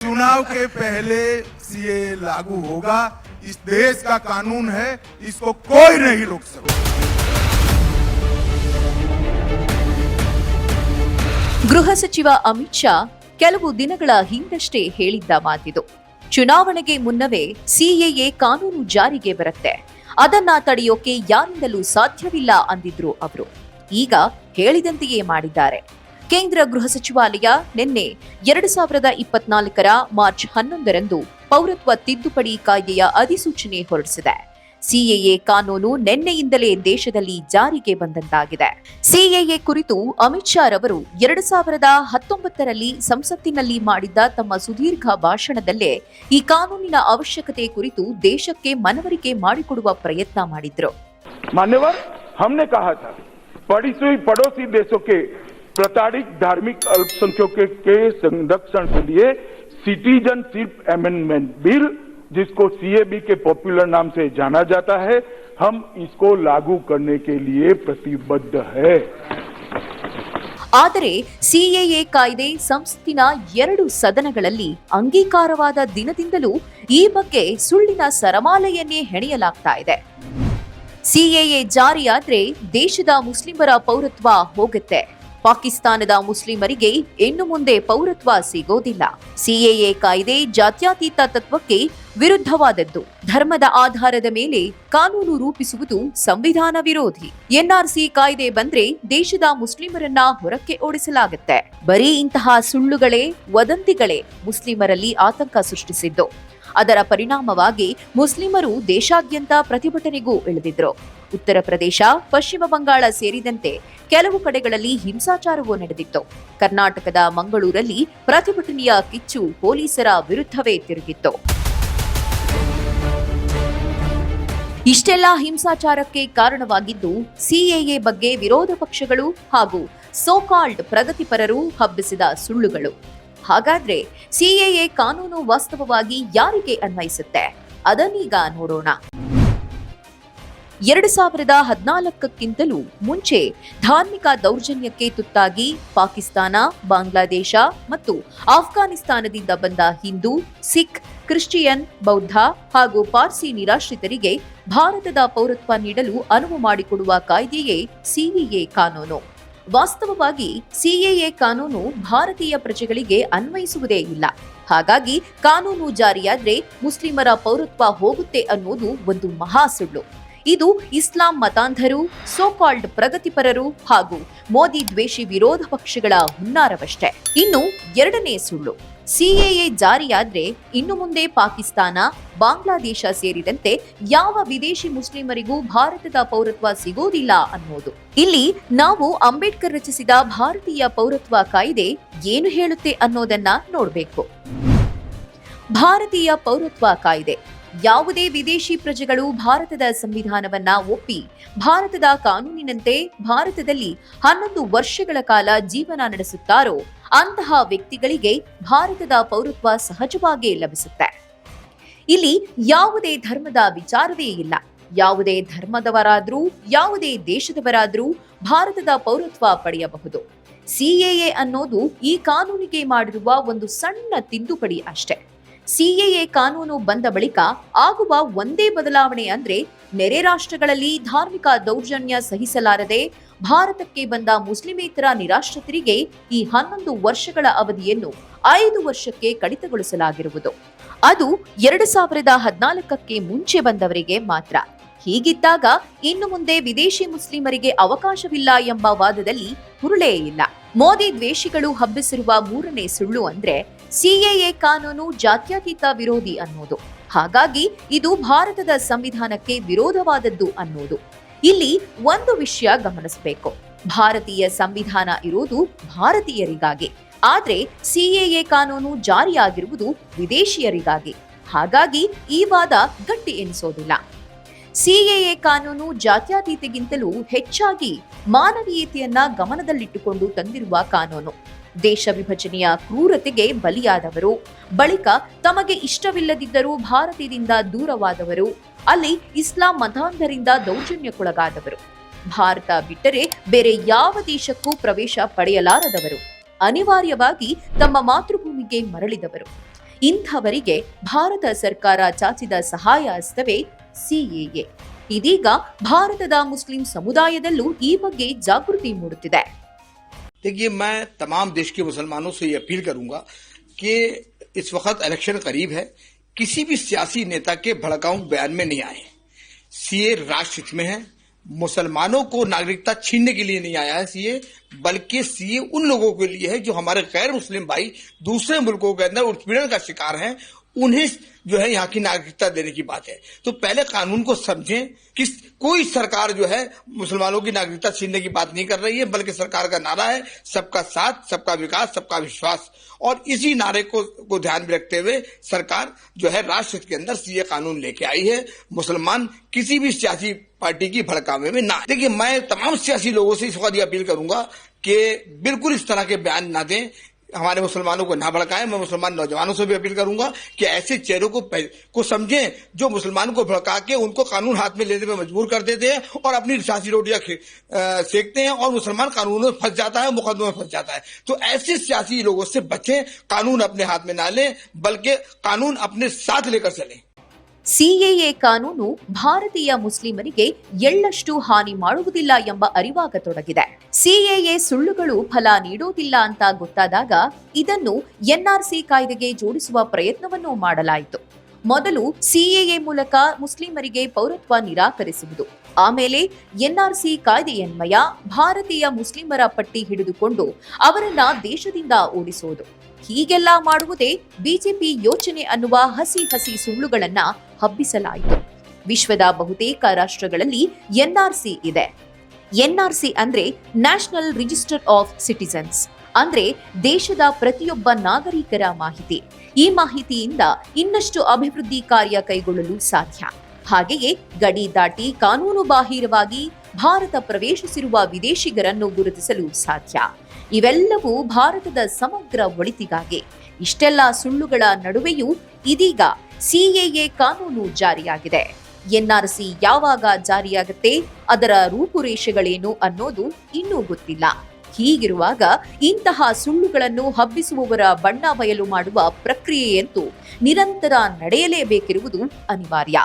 चुनाव के पहले सीए लागू होगा इस देश का कानून है इसको कोई नहीं रोक सकता ಗೃಹ ಸಚಿವ ಅಮಿತ್ ಶಾ ಕೆಲವು ದಿನಗಳ ಹಿಂದಷ್ಟೇ ಹೇಳಿದ್ದ ಮಾತಿದು ಚುನಾವಣೆಗೆ ಮುನ್ನವೇ ಸಿಎಎ ಕಾನೂನು ಜಾರಿಗೆ ಬರುತ್ತೆ ಅದನ್ನ ತಡೆಯೋಕೆ ಯಾರಿಂದಲೂ ಸಾಧ್ಯವಿಲ್ಲ ಅಂದಿದ್ರು ಅವರು ಈಗ ಹೇಳಿದಂತೆಯೇ ಮಾಡಿದ್ದಾರೆ ಕೇಂದ್ರ ಗೃಹ ಸಚಿವಾಲಯ ನಿನ್ನೆ ಎರಡು ಸಾವಿರದ ಇಪ್ಪತ್ನಾಲ್ಕರ ಮಾರ್ಚ್ ಹನ್ನೊಂದರಂದು ಪೌರತ್ವ ತಿದ್ದುಪಡಿ ಕಾಯ್ದೆಯ ಅಧಿಸೂಚನೆ ಹೊರಡಿಸಿದೆ. ಸಿಎಎ ಕಾನೂನು ನಿನ್ನೆಯಿಂದಲೇ ದೇಶದಲ್ಲಿ ಜಾರಿಗೆ ಬಂದಂತಾಗಿದೆ. ಸಿಎಎ ಕುರಿತು ಅಮಿತ್ ಶಾ ರವರು ಎರಡು ಸಾವಿರದ ಹತ್ತೊಂಬತ್ತರಲ್ಲಿ ಸಂಸತ್ತಿನಲ್ಲಿ ಮಾಡಿದ್ದ ತಮ್ಮ ಸುದೀರ್ಘ ಭಾಷಣದಲ್ಲೇ ಈ ಕಾನೂನಿನ ಅವಶ್ಯಕತೆ ಕುರಿತು ದೇಶಕ್ಕೆ ಮನವರಿಕೆ ಮಾಡಿಕೊಡುವ ಪ್ರಯತ್ನ ಮಾಡಿದ್ರು. मान्यवर हमने कहा था पड़ोसी पड़ोसी देशों के प्रताड़ित धार्मिक अल्पसंख्यकों के संरक्षण के लिए सिटीजनशिप अमेंडमेंट बिल जिसको सीएबी के पॉपुलर नाम से जाना जाता है हम इसको लागू करने के लिए प्रतिबद्ध है ಆದರೆ ಸಿಎಎ ಕಾಯ್ದೆ ಸಂಸತ್ತಿನ ಎರಡು ಸದನಗಳಲ್ಲಿ ಅಂಗೀಕಾರವಾದ ದಿನದಿಂದಲೂ ಈ ಬಗ್ಗೆ ಸುಳ್ಳಿನ ಸರಮಾಲೆಯನ್ನೇ ಹೆಣೆಯಲಾಗ್ತಾ ಇದೆ ಸಿಎಎ ಜಾರಿಯಾದ್ರೆ ದೇಶದ ಮುಸ್ಲಿಮರ ಪೌರತ್ವ ಹೋಗುತ್ತೆ ಪಾಕಿಸ್ತಾನದ ಮುಸ್ಲಿಮರಿಗೆ ಇನ್ನು ಮುಂದೆ ಪೌರತ್ವ ಸಿಗೋದಿಲ್ಲ. ಸಿಎಎ ಕಾಯ್ದೆ ಜಾತ್ಯಾತೀತ ತತ್ವಕ್ಕೆ ವಿರುದ್ಧವಾದದ್ದು. ಧರ್ಮದ ಆಧಾರದ ಮೇಲೆ ಕಾನೂನು ರೂಪಿಸುವುದು ಸಂವಿಧಾನ ವಿರೋಧಿ. ಎನ್ಆರ್ಸಿ ಕಾಯ್ದೆ ಬಂದ್ರೆ ದೇಶದ ಮುಸ್ಲಿಮರನ್ನ ಹೊರಕ್ಕೆ ಓಡಿಸಲಾಗುತ್ತೆ. ಬರೀ ಇಂತಹ ಸುಳ್ಳುಗಳೇ, ವದಂತಿಗಳೇ ಮುಸ್ಲಿಮರಲ್ಲಿ ಆತಂಕ ಸೃಷ್ಟಿಸಿದ್ದು. ಅದರ ಪರಿಣಾಮವಾಗಿ ಮುಸ್ಲಿಮರು ದೇಶಾದ್ಯಂತ ಪ್ರತಿಭಟನೆಗೂ ಇಳಿದಿದ್ರು. ಉತ್ತರ ಪ್ರದೇಶ, ಪಶ್ಚಿಮ ಬಂಗಾಳ ಸೇರಿದಂತೆ ಕೆಲವು ಕಡೆಗಳಲ್ಲಿ ಹಿಂಸಾಚಾರವೂ ನಡೆದಿತ್ತು. ಕರ್ನಾಟಕದ ಮಂಗಳೂರಲ್ಲಿ ಪ್ರತಿಭಟನೆಯ ಕಿಚ್ಚು ಪೊಲೀಸರ ವಿರುದ್ಧವೇ ತಿರುಗಿತ್ತು. ಇಷ್ಟೆಲ್ಲ ಹಿಂಸಾಚಾರಕ್ಕೆ ಕಾರಣವಾಗಿದ್ದು, ಸಿಎಎ ಬಗ್ಗೆ ವಿರೋಧ ಪಕ್ಷಗಳು ಹಾಗೂ ಸೋಕಾಲ್ಡ್ ಪ್ರಗತಿಪರರು ಹಬ್ಬಿಸಿದ ಸುಳ್ಳುಗಳು. ಹಾಗಾದ್ರೆ ಸಿಎಎ ಕಾನೂನು ವಾಸ್ತವವಾಗಿ ಯಾರಿಗೆ ಅನ್ವಯಿಸುತ್ತೆ? ಅದನ್ನೀಗ ನೋಡೋಣ. ಎರಡು ಸಾವಿರದ ಹದಿನಾಲ್ಕಕ್ಕಿಂತಲೂ ಮುಂಚೆ ಧಾರ್ಮಿಕ ದೌರ್ಜನ್ಯಕ್ಕೆ ತುತ್ತಾಗಿ ಪಾಕಿಸ್ತಾನ, ಬಾಂಗ್ಲಾದೇಶ ಮತ್ತು ಆಫ್ಘಾನಿಸ್ತಾನದಿಂದ ಬಂದ ಹಿಂದೂ, ಸಿಖ್, ಕ್ರಿಶ್ಚಿಯನ್, ಬೌದ್ಧ ಹಾಗೂ ಪಾರ್ಸಿ ನಿರಾಶ್ರಿತರಿಗೆ ಭಾರತದ ಪೌರತ್ವ ನೀಡಲು ಅನುವು ಮಾಡಿಕೊಡುವ ಕಾಯ್ದೆಯೇ ಸಿಇಎ ಕಾನೂನು. ವಾಸ್ತವವಾಗಿ ಸಿಎಎ ಕಾನೂನು ಭಾರತೀಯ ಪ್ರಜೆಗಳಿಗೆ ಅನ್ವಯಿಸುವುದೇ ಇಲ್ಲ. ಹಾಗಾಗಿ ಕಾನೂನು ಜಾರಿಯಾದ್ರೆ ಮುಸ್ಲಿಮರ ಪೌರತ್ವ ಹೋಗುತ್ತೆ ಅನ್ನೋದು ಒಂದು ಮಹಾ ಸುಳ್ಳು. ಇದು ಇಸ್ಲಾಂ ಮತಾಂಧರು ಸೋಕಾಲ್ಡ್ ಪ್ರಗತಿಪರರು ಹಾಗೂ ಮೋದಿ ದ್ವೇಷಿ ವಿರೋಧ ಪಕ್ಷಗಳ ಹುನ್ನಾರವಷ್ಟೇ. ಇನ್ನು ಎರಡನೇ ಸುಳ್ಳು. ಸಿಎಎ ಜಾರಿಯಾದ್ರೆ ಇನ್ನು ಮುಂದೆ ಪಾಕಿಸ್ತಾನ, ಬಾಂಗ್ಲಾದೇಶ ಸೇರಿದಂತೆ ಯಾವ ವಿದೇಶಿ ಮುಸ್ಲಿಮರಿಗೂ ಭಾರತದ ಪೌರತ್ವ ಸಿಗೋದಿಲ್ಲ ಅನ್ನೋದು. ಇಲ್ಲಿ ನಾವು ಅಂಬೇಡ್ಕರ್ ರಚಿಸಿದ ಭಾರತೀಯ ಪೌರತ್ವ ಕಾಯ್ದೆ ಏನು ಹೇಳುತ್ತೆ ಅನ್ನೋದನ್ನ ನೋಡಬೇಕು. ಭಾರತೀಯ ಪೌರತ್ವ ಕಾಯ್ದೆ. ಯಾವುದೇ ವಿದೇಶಿ ಪ್ರಜೆಗಳು ಭಾರತದ ಸಂವಿಧಾನವನ್ನ ಒಪ್ಪಿ, ಭಾರತದ ಕಾನೂನಿನಂತೆ ಭಾರತದಲ್ಲಿ ಹನ್ನೊಂದು ವರ್ಷಗಳ ಕಾಲ ಜೀವನ ನಡೆಸುತ್ತಾರೋ, ಅಂತಹ ವ್ಯಕ್ತಿಗಳಿಗೆ ಭಾರತದ ಪೌರತ್ವ ಸಹಜವಾಗಿಯೇ ಲಭಿಸುತ್ತೆ. ಇಲ್ಲಿ ಯಾವುದೇ ಧರ್ಮದ ವಿಚಾರವೇ ಇಲ್ಲ. ಯಾವುದೇ ಧರ್ಮದವರಾದ್ರೂ, ಯಾವುದೇ ದೇಶದವರಾದ್ರೂ ಭಾರತದ ಪೌರತ್ವ ಪಡೆಯಬಹುದು. ಸಿಎಎ ಅನ್ನೋದು ಈ ಕಾನೂನಿಗೆ ಮಾಡಿರುವ ಒಂದು ಸಣ್ಣ ತಿದ್ದುಪಡಿ ಅಷ್ಟೇ. ಸಿಎಎ ಕಾನೂನು ಬಂದ ಬಳಿಕ ಆಗುವ ಒಂದೇ ಬದಲಾವಣೆ ಅಂದ್ರೆ ನೆರೆ ರಾಷ್ಟ್ರಗಳಲ್ಲಿ ಧಾರ್ಮಿಕ ದೌರ್ಜನ್ಯ ಸಹಿಸಲಾರದೆ ಭಾರತಕ್ಕೆ ಬಂದ ಮುಸ್ಲಿಮೇತರ ನಿರಾಶ್ರಿತರಿಗೆ ಈ ಹನ್ನೊಂದು ವರ್ಷಗಳ ಅವಧಿಯನ್ನು ಐದು ವರ್ಷಕ್ಕೆ ಕಡಿತಗೊಳಿಸಲಾಗಿರುವುದು. ಅದು ಎರಡು ಸಾವಿರದ ಹದಿನಾಲ್ಕಕ್ಕೆ ಮುಂಚೆ ಬಂದವರಿಗೆ ಮಾತ್ರ. ಹೀಗಿದ್ದಾಗ ಇನ್ನು ಮುಂದೆ ವಿದೇಶಿ ಮುಸ್ಲಿಮರಿಗೆ ಅವಕಾಶವಿಲ್ಲ ಎಂಬ ವಾದದಲ್ಲಿ ಹುರುಳೇ ಇಲ್ಲ. ಮೋದಿ ದ್ವೇಷಿಗಳು ಹಬ್ಬಿಸಿರುವ ಮೂರನೇ ಸುಳ್ಳು ಅಂದ್ರೆ ಸಿಎಎ ಕಾನೂನು ಜಾತ್ಯತೀತ ವಿರೋಧಿ ಅನ್ನೋದು. ಹಾಗಾಗಿ ಇದು ಭಾರತದ ಸಂವಿಧಾನಕ್ಕೆ ವಿರೋಧವಾದದ್ದು ಅನ್ನೋದು. ಇಲ್ಲಿ ಒಂದು ವಿಷಯ ಗಮನಿಸಬೇಕು. ಭಾರತೀಯ ಸಂವಿಧಾನ ಇರುವುದು ಭಾರತೀಯರಿಗಾಗಿ. ಆದರೆ ಸಿಎಎ ಕಾನೂನು ಜಾರಿಯಾಗಿರುವುದು ವಿದೇಶಿಯರಿಗಾಗಿ. ಹಾಗಾಗಿ ಈ ವಾದ ಗಟ್ಟಿ ಎನಿಸೋದಿಲ್ಲ. ಸಿಎಎ ಕಾನೂನು ಜಾತ್ಯತೀತೆಗಿಂತಲೂ ಹೆಚ್ಚಾಗಿ ಮಾನವೀಯತೆಯನ್ನ ಗಮನದಲ್ಲಿಟ್ಟುಕೊಂಡು ತಂದಿರುವ ಕಾನೂನು. ದೇಶ ವಿಭಜನೆಯ ಕ್ರೂರತೆಗೆ ಬಲಿಯಾದವರು. ಬಳಿಕ ತಮಗೆ ಇಷ್ಟವಿಲ್ಲದಿದ್ದರೂ ಭಾರತದಿಂದ ದೂರವಾದವರು. ಅಲ್ಲಿ ಇಸ್ಲಾಂ ಮತಾಂಧರಿಂದ ದೌರ್ಜನ್ಯಕ್ಕೊಳಗಾದವರು. ಭಾರತ ಬಿಟ್ಟರೆ ಬೇರೆ ಯಾವ ದೇಶಕ್ಕೂ ಪ್ರವೇಶ ಪಡೆಯಲಾರದವರು. ಅನಿವಾರ್ಯವಾಗಿ ತಮ್ಮ ಮಾತೃಭೂಮಿಗೆ ಮರಳಿದವರು. ಇಂಥವರಿಗೆ ಭಾರತ ಸರ್ಕಾರ ಚಾಚಿದ ಸಹಾಯ ಹಸ್ತವೇ ಸಿಎಎ ಇದೀಗ ಭಾರತದ ಮುಸ್ಲಿಂ ಸಮುದಾಯದಲ್ಲೂ ಈ ಬಗ್ಗೆ ಜಾಗೃತಿ ಮೂಡುತ್ತಿದೆ. देखिए, मैं तमाम देश के मुसलमानों से ये अपील करूँगा कि इस वक्त इलेक्शन करीब है। किसी भी सियासी नेता के भड़काऊ बयान में नहीं आए। सीए राष्ट्र हित में है। मुसलमानों को नागरिकता छीनने के लिए नहीं आया है सीए, बल्कि सीए उन लोगों के लिए है जो हमारे गैर मुस्लिम भाई दूसरे मुल्कों के अंदर उत्पीड़न का शिकार हैं उन्हें जो है यहाँ की नागरिकता देने की बात है। तो पहले कानून को समझें कि कोई सरकार जो है मुसलमानों की नागरिकता छीनने की बात नहीं कर रही है, बल्कि सरकार का नारा है, सबका साथ, सबका विकास, सबका विश्वास। और इसी नारे को को ध्यान में रखते हुए सरकार जो है राष्ट्र के अंदर सीए कानून लेके आई है। मुसलमान किसी भी सियासी पार्टी की भड़कावे में ना। देखिए, मैं तमाम सियासी लोगों से इस वक्त अपील करूँगा कि बिल्कुल इस तरह के बयान ना दें। हमारे मुसलमानों को ना भड़काएँ, मैं मुसलमान नौजवानों से भी अपील करूँगा कि ऐसे चेहरों को को समझें, जो मुसलमानों को भड़का के उनको कानून हाथ में लेने में मजबूर कर देते हैं और अपनी सियासी रोटियाँ सेकते हैं और मुसलमान कानून में फंस जाता है, मुकदमों में फंस जाता है। तो ऐसे सियासी लोगों से बचें, कानून अपने हाथ में ना लें, बल्कि कानून अपने साथ लेकर चलें। ಸಿಎಎ ಕಾನೂನು ಭಾರತೀಯ ಮುಸ್ಲಿಮರಿಗೆ ಎಳ್ಳಷ್ಟು ಹಾನಿ ಮಾಡುವುದಿಲ್ಲ ಎಂಬ ಅರಿವಾಗತೊಡಗಿದೆ. ಸಿಎಎ ಸುಳ್ಳುಗಳು ಫಲ ನೀಡುವುದಿಲ್ಲ ಅಂತ ಗೊತ್ತಾದಾಗ ಇದನ್ನು ಎನ್ಆರ್ಸಿ ಕಾಯ್ದೆಗೆ ಜೋಡಿಸುವ ಪ್ರಯತ್ನವನ್ನು ಮಾಡಲಾಯಿತು. ಮೊದಲು ಸಿಎಎ ಮೂಲಕ ಮುಸ್ಲಿಮರಿಗೆ ಪೌರತ್ವ ನಿರಾಕರಿಸುವುದು, ಆಮೇಲೆ ಎನ್ಆರ್ಸಿ ಕಾಯ್ದೆಯನ್ವಯ ಭಾರತೀಯ ಮುಸ್ಲಿಮರ ಪಟ್ಟಿ ಹಿಡಿದುಕೊಂಡು ಅವರನ್ನ ದೇಶದಿಂದ ಓಡಿಸುವುದು ಹೀಗೆಲ್ಲ ಮಾಡುವುದೇ ಬಿಜೆಪಿ ಯೋಚನೆ ಅನ್ನುವ ಹಸಿ ಹಸಿ ಸುಳ್ಳುಗಳನ್ನ ಹಬ್ಬಿಸಲಾಯಿತು. ವಿಶ್ವದ ಬಹುತೇಕ ರಾಷ್ಟ್ರಗಳಲ್ಲಿ ಎನ್ಆರ್ಸಿ ಇದೆ. ಎನ್ಆರ್ಸಿ ಅಂದ್ರೆ ನ್ಯಾಷನಲ್ ರಿಜಿಸ್ಟರ್ ಆಫ್ ಸಿಟಿಸನ್ಸ್ ಅಂದ್ರೆ ದೇಶದ ಪ್ರತಿಯೊಬ್ಬ ನಾಗರಿಕರ ಮಾಹಿತಿ. ಈ ಮಾಹಿತಿಯಿಂದ ಇನ್ನಷ್ಟು ಅಭಿವೃದ್ಧಿ ಕಾರ್ಯ ಕೈಗೊಳ್ಳಲು ಸಾಧ್ಯ. ಹಾಗೆಯೇ ಗಡಿ ದಾಟಿ ಕಾನೂನು ಬಾಹಿರವಾಗಿ ಭಾರತ ಪ್ರವೇಶಿಸಿರುವ ವಿದೇಶಿಗರನ್ನು ಗುರುತಿಸಲು ಸಾಧ್ಯ. ಇವೆಲ್ಲವೂ ಭಾರತದ ಸಮಗ್ರ ಒಳಿತಿಗಾಗಿ. ಇಷ್ಟೆಲ್ಲ ಸುಳ್ಳುಗಳ ನಡುವೆಯೂ ಇದೀಗ ಸಿಎಎ ಕಾನೂನು ಜಾರಿಯಾಗಿದೆ. ಎನ್ಆರ್ಸಿ ಯಾವಾಗ ಜಾರಿಯಾಗುತ್ತೆ, ಅದರ ರೂಪುರೇಷೆಗಳೇನು ಅನ್ನೋದು ಇನ್ನೂ ಗೊತ್ತಿಲ್ಲ. ಹೀಗಿರುವಾಗ ಇಂತಹ ಸುಳ್ಳುಗಳನ್ನು ಹಬ್ಬಿಸುವವರ ಬಣ್ಣ ಬಯಲು ಮಾಡುವ ಪ್ರಕ್ರಿಯೆಯಂತೂ ನಿರಂತರ ನಡೆಯಲೇಬೇಕಿರುವುದು ಅನಿವಾರ್ಯ.